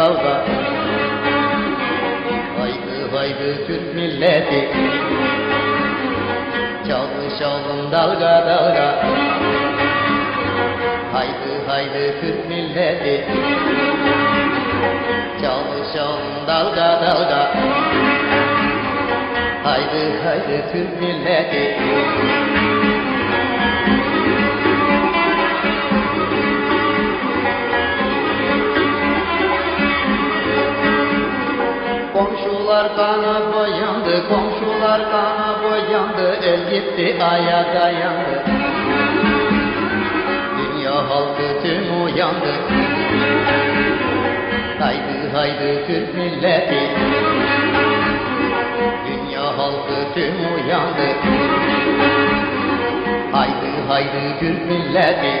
kavga Haydi haydi Türk milleti. Çalışalım dalga dalga. Haydi haydi Türk milleti. Çalışalım dalga dalga. Haydi haydi Türk milleti Komşular kana boyandı, komşular kana boyandı, el gitti aya dayandı. Dünya halkı tüm uyandı. Haydi haydi Türk milleti. Dünya halkı tüm uyandı. Haydi haydi Türk milleti.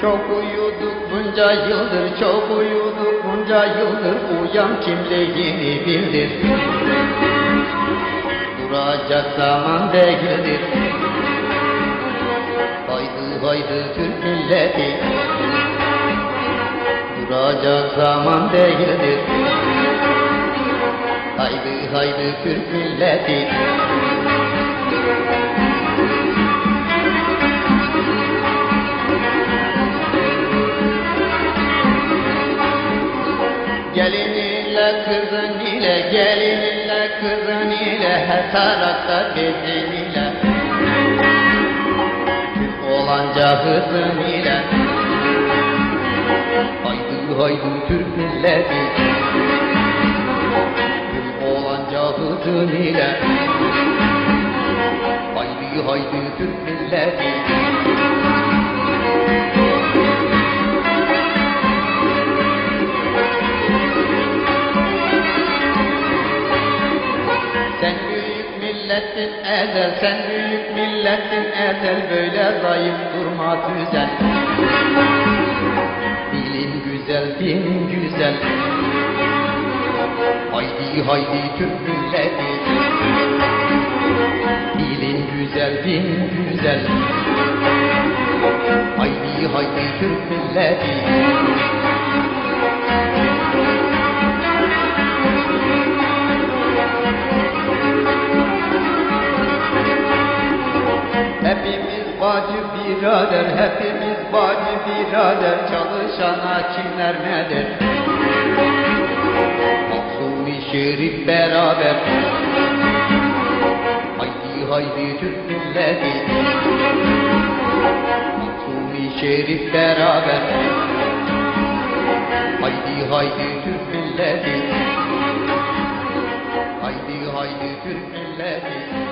Çok uyuduk bunca yıldır, çok uyuduk bunca yıldır Uyan kimliğini bildir Duracak zaman değildir. Haydi haydi Türk milleti. Duracak zaman değildir. Haydi haydi Türk milleti kızın ile, gelininle kızın ile Her tarafta gezin ile. Olanca hızın ile. Haydi haydi Türk milleti. Olanca hızın ile. Haydi haydi Türk milleti milletin ezel, sen büyük milletin ezel Böyle zayıf durma güzel Dilin güzel, din güzel. Haydi haydi Türk milleti. Dilin güzel, din güzel. Haydi haydi Türk milleti bacı birader, hepimiz bacı birader Çalışana kimler ne der? Maksumi şerif beraber. Haydi haydi Türk milleti. Maksumi şerif beraber. Haydi haydi Türk milleti. Haydi haydi Türk milleti